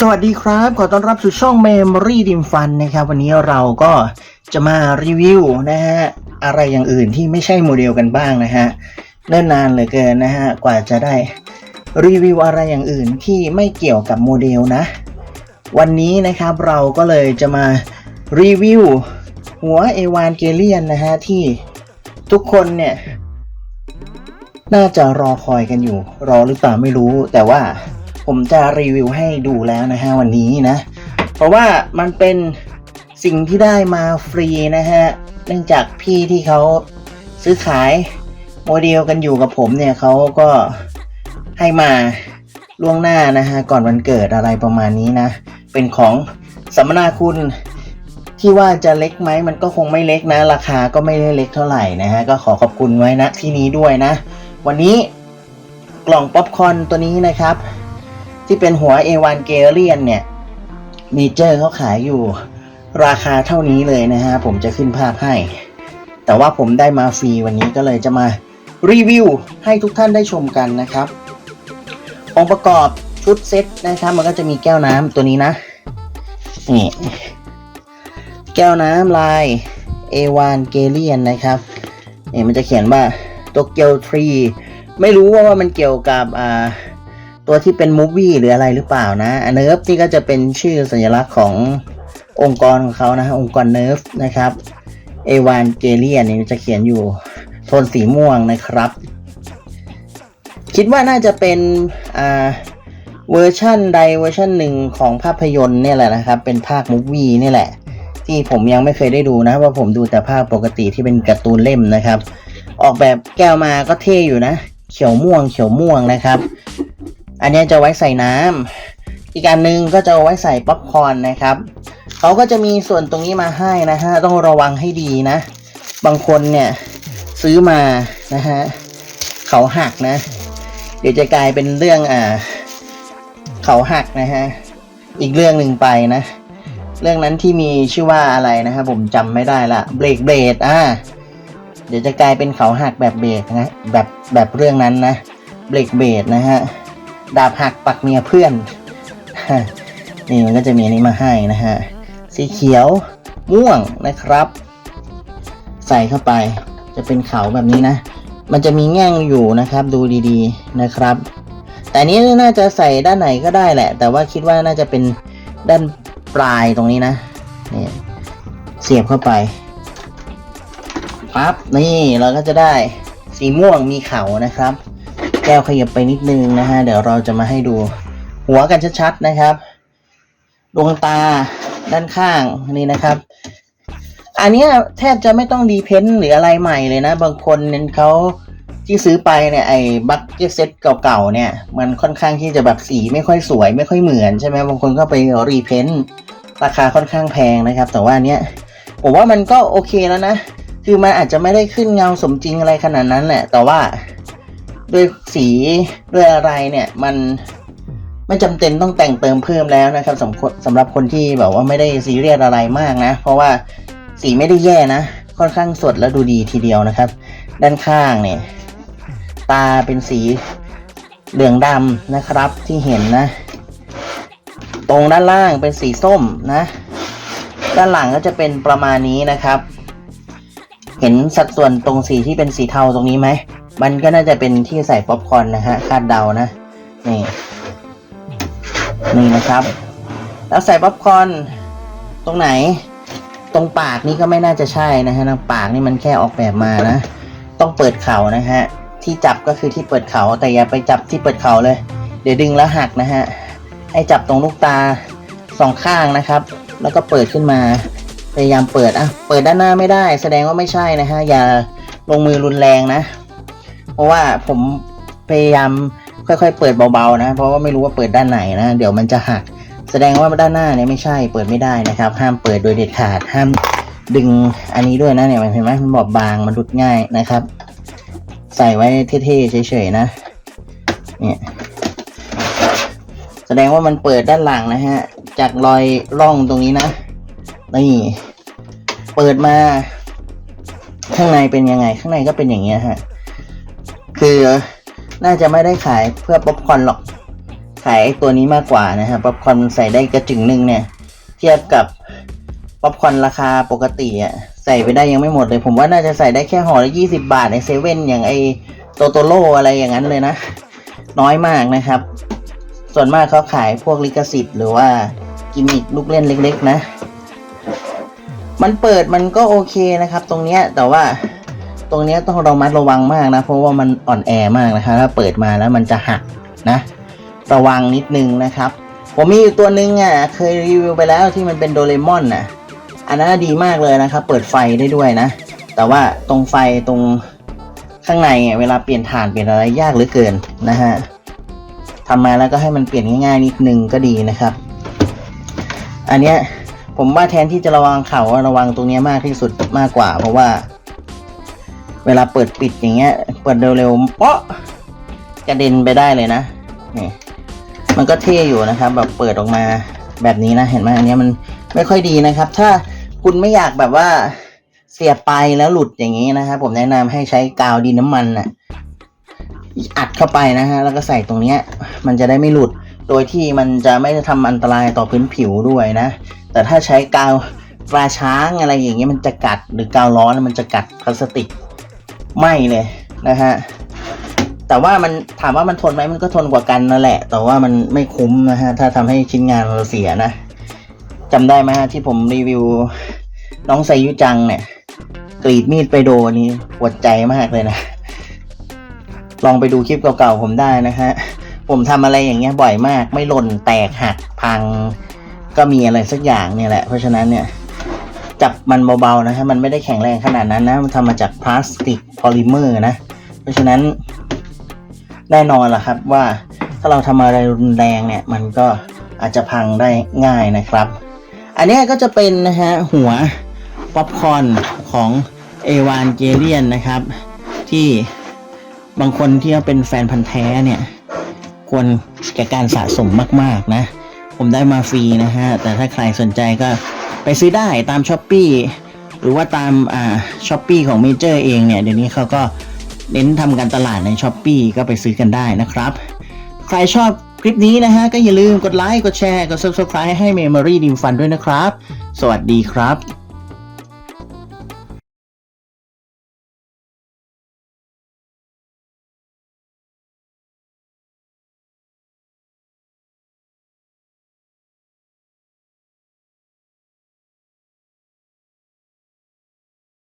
สวัสดีครับ ขอต้อนรับสู่ช่อง Memory d i m Fun นะครับ วันนี้เราก็จะมารีวิวนะฮะ อะไรอย่างอื่นที่ไม่ใช่โมเดลกันบ้างนะฮะเนิ่นนานเหลือเกินนะฮะ กว่าจะได้รีวิวอะไรอย่างอื่นที่ไม่เกี่ยวกับโมเดลนะ วันนี้นะครับเราก็เลยจะมารีวิวหัวเอวานเกเลียนนะฮะ ที่ทุกคนเนี่ย น่าจะรอคอยกันอยู่ รอหรือเปล่าไม่รู้แต่ว่า ผมจะรีวิวให้ดูแล้วนะฮะวันนี้นะ เพราะว่ามันเป็นสิ่งที่ได้มาฟรีนะฮะ เนื่องจากพี่ที่เขาซื้อขายโมเดลกันอยู่กับผมเนี่ยเขาก็ให้มาล่วงหน้านะฮะก่อนวันเกิดอะไรประมาณนี้นะ เป็นของสัมมนาคุณที่ว่าจะเล็กไหมมันก็คงไม่เล็กนะ ราคาก็ไม่ได้เล็กเท่าไหร่นะฮะก็ขอขอบคุณไว้นะที่นี้ด้วยนะ วันนี้กล่องป๊อปคอร์นตัวนี้นะครับ ที่เป็นหัว A1 เกเลียนเนี่ยเมเจอร์เขาขายอยู่ราคาเท่านี้เลยนะฮะ ผมจะขึ้นภาพให้ แต่ว่าผมได้มาฟรีวันนี้ก็เลยจะมารีวิวให้ทุกท่านได้ชมกันนะครับ องค์ประกอบชุดเซ็ตนะครับ มันก็จะมีแก้วน้ำตัวนี้นะ นี่ แก้วน้ำลาย A1 เกเลียนนะครับนี่มันจะเขียนว่าโตเกียวทรีไม่รู้ว่ามันเกี่ยวกับอ่า ตัวที่เป็นมูฟวี่หรืออะไรหรือเปล่านะเนิร์ฟนี่ก็จะเป็นชื่อสัญลักษณ์ขององค์กรของเขานะฮะองค์กรเนิร์ฟนะครับเอวานเกเลียนนี่จะเขียนอยู่โทนสีม่วงนะครับ คิดว่าน่าจะเป็นอ่าเวอร์ชั่นใดเวอร์ชั่นหนึ่งของภาพยนตร์เนี่ยแหละนะครับ เป็นภาคมูฟวี่นี่แหละ ที่ผมยังไม่เคยได้ดูนะว่าะผมดูแต่ภาคปกติที่เป็นการ์ตูนเล่มนะครับ ออกแบบแก้วมาก็เท่อยู่นะ เขียวม่วงเขียวม่วงนะครับ อันนี้จะไว้ใส่น้ำอีกอันหนึงก็จะไว้ใส่ป๊อปคอร์นนะครับเขาก็จะมีส่วนตรงนี้มาให้นะฮะต้องระวังให้ดีนะ บางคนเนี่ยซื้อมานะฮะเขาหักนะ เดี๋ยวจะกลายเป็นเรื่องอ่า เขาหักนะฮะอีกเรื่องหนึ่งไปนะ เรื่องนั้นที่มีชื่อว่าอะไรนะครับผมจำไม่ได้ละเบรกเบรดอ่าเดี๋ยวจะกลายเป็นเขาหักแบบเบรกนะแบบแบบเรื่องนั้นนะเบรกเบรดนะฮะ ดาบหักปักเมียเพื่อน นี่มันก็จะมีอันนี้มาให้นะฮะ สีเขียว ม่วงนะครับ ใส่เข้าไป จะเป็นเขาแบบนี้นะ มันจะมีแง่งอยู่นะครับ ดูดีๆนะครับ แต่นนี้น่าจะใส่ด้านไหนก็ได้แหละ แต่ว่าคิดว่าน่าจะเป็นด้านปลายตรงนี้นะนี่เสียบเข้าไปปั๊บนี่เราก็จะได้สีม่วงมีเขานะครับ แก้วขยับไปนิดนึงนะฮะ เดี๋ยวเราจะมาให้ดู หัวกันชัดๆนะครับ ดวงตาด้านข้างนี่นะครับ อันเนี้ยแทบจะไม่ต้องดีเพนหรืออะไรใหม่เลยนะ บางคนเนี่ยเขาที่ซื้อไปเนี่ยไอ้บัคเก็ตเซ็ตเก่าๆเนี่ย มันค่อนข้างที่จะแบบสีไม่ค่อยสวย ไม่ค่อยเหมือนใช่ไหมบางคนก็ไปรีเพนราคาค่อนข้างแพงนะครับ แต่ว่าเนี้ยผมว่ามันก็โอเคแล้วนะ คือมันอาจจะไม่ได้ขึ้นเงาสมจริงอะไรขนาดนั้นแหละ แต่ว่า ด้วยสีด้วยอะไรเนี่ยมันไม่จำเป็นต้องแต่งเติมเพิ่มแล้วนะครับสำหรับสำหรับคนที่แบบว่าไม่ได้ซีเรียสอะไรมากนะ เพราะว่าสีไม่ได้แย่นะ ค่อนข้างสดและดูดีทีเดียวนะครับ ด้านข้างเนี่ย ตาเป็นสีเหลืองดำนะครับที่เห็นนะ ตรงด้านล่างเป็นสีส้มนะ ด้านหลังก็จะเป็นประมาณนี้นะครับ เห็นสัดส่วนตรงสีที่เป็นสีเทาตรงนี้ไหม มันก็น่าจะเป็นที่ใส่ป๊อปคอร์นนะฮะคาดเดานะนี่นี่นะครับ แล้วใส่ป๊อปคอร์นตรงไหน ตรงปากนี่ก็ไม่น่าจะใช่นะฮะนะปากนี่มันแค่ออกแบบมานะ ต้องเปิดเข่านะฮะที่จับก็คือที่เปิดเขาแต่อย่าไปจับที่เปิดเข่าเลย เดี๋ยวดึงแล้วหักนะฮะให้จับตรงลูกตาสองข้างนะครับ แล้วก็เปิดขึ้นมาพยายามเปิดอะเปิดด้านหน้าไม่ได้ แสดงว่าไม่ใช่นะฮะอย่าลงมือรุนแรงนะ เพราะว่าผมพยายามค่อยๆ เปิดเบาๆนะ เพราะว่าไม่รู้ว่าเปิดด้านไหนนะ เดี๋ยวมันจะหัก แสดงว่าด้านหน้าเนี่ยไม่ใช่เปิดไม่ได้นะครับ ห้ามเปิดโดยเด็ดขาด ห้ามดึงอันนี้ด้วยนะเนี่ยเห็นไหมมันบอบบางมันรุดง่ายนะครับ ใส่ไว้เท่ๆเฉยๆนะ เนี่ยแสดงว่ามันเปิดด้านหลังนะฮะ จากรอยร่องตรงนี้นะ นี่ เปิดมา ข้างในเป็นยังไง ข้างในก็เป็นอย่างเงี้ยฮะ คือน่าจะไม่ได้ขายเพื่อป๊อปคอนหรอก ขายตัวนี้มากกว่านะครับป๊อปคอนใส่ได้กระจึงหนึ่งเนี่ย เทียบกับป๊อปคอนราคาปกติอะใส่ไปได้ยังไม่หมดเลย ผมว่าน่าจะใส่ได้แค่ห่อละยี่สิบาทในเซเว่นอย่างไอโตโตโร่อะไรอย่างนั้นเลยนะ น้อยมากนะครับ ส่วนมากเขาขายพวกลิขสิทธิ์หรือว่ากิมมิคลูกเล่นเล็ก ๆ นะ มันเปิดมันก็โอเคนะครับ ตรงเนี้ยแต่ว่า ตรงนี้ต้องระมัดระวังมากนะ เพราะว่ามันอ่อนแอมากนะครับถ้าเปิดมาแล้วมันจะหักนะ ระวังนิดนึงนะครับ ผมมีอยู่ตัวนึงอะเคยรีวิวไปแล้วที่มันเป็นโดเรมอนน่ะอันนั้นดีมากเลยนะครับ เปิดไฟได้ด้วยนะ แต่ว่าตรงไฟตรงข้างในอะเวลาเปลี่ยนถ่านเปลี่ยนอะไรยากเหลือเกินนะฮะทำมาแล้วก็ให้มันเปลี่ยนง่ายๆนิดนึงก็ดีนะครับ อันเนี้ยผมว่าแทนที่จะระวังเขาระวังตรงนี้มากที่สุดมากกว่า เพราะว่า เวลาเปิดปิดอย่างเงี้ย เปิดเร็วๆเปาะกระเด็นไปได้เลยนะ นี่ มันก็เท่อยู่นะครับ แบบเปิดออกมาแบบนี้นะ เห็นไหมอันเนี้ยมันไม่ค่อยดีนะครับ ถ้าคุณไม่อยากแบบว่าเสียบไปแล้วหลุดอย่างนี้นะครับ ผมแนะนำให้ใช้กาวดินน้ำมันน่ะอัดเข้าไปนะฮะ แล้วก็ใส่ตรงเนี้ย มันจะได้ไม่หลุด โดยที่มันจะไม่ทำอันตรายต่อพื้นผิวด้วยนะ แต่ถ้าใช้กาวตราช้างอะไรอย่างเงี้ยมันจะกัดหรือกาวร้อนมันจะกัดพลาสติก ไหมเลยนะฮะแต่ว่ามันถามว่ามันทนไหมมันก็ทนกว่ากันนั่นแหละ แต่ว่ามันไม่คุ้มนะฮะถ้าทำให้ชิ้นงานเราเสียนะจำได้ไหมฮะที่ผมรีวิว น้องไซยุจังเนี่ย กรีดมีดไปโดนนี่ปวดใจมากเลยนะ ลองไปดูคลิปเก่าๆผมได้นะฮะผมทำอะไรอย่างเงี้ยบ่อยมาก ไม่หล่นแตกหักพังก็มีอะไรสักอย่างเนี่ยแหละเพราะฉะนั้นเนี่ย จับมันเบาๆนะฮะมันไม่ได้แข็งแรงขนาดนั้นนะมันทำมาจากพลาสติกพอลิเมอร์นะ เพราะฉะนั้นแน่นอนล่ะครับว่าถ้าเราทำอะไรรุนแรงเนี่ย มันก็อาจจะพังได้ง่ายนะครับ อันนี้ก็จะเป็นนะฮะหัวป๊อปคอนของเอวานเกเลียนนะครับ ที่บางคนที่เขาเป็นแฟนพันธ์แท้เนี่ย ควรแก่การสะสมมาก ๆ นะ ผมได้มาฟรีนะฮะ แต่ถ้าใครสนใจก็ ไปซื้อได้ตามช้อปปีหรือว่าตามอ่าช้อปปีของเมเจอร์เองเนี่ยเดี๋ยวนี้เขาก็เน้นทำการตลาดในช้อปปีก็ไปซื้อกันได้นะครับ ใครชอบคลิปนี้นะฮะ ก็อย่าลืมกดไลค์ กดแชร์ กด subscribe ให้ Memory d i m Fun ด้วยนะครับ สวัสดีครับ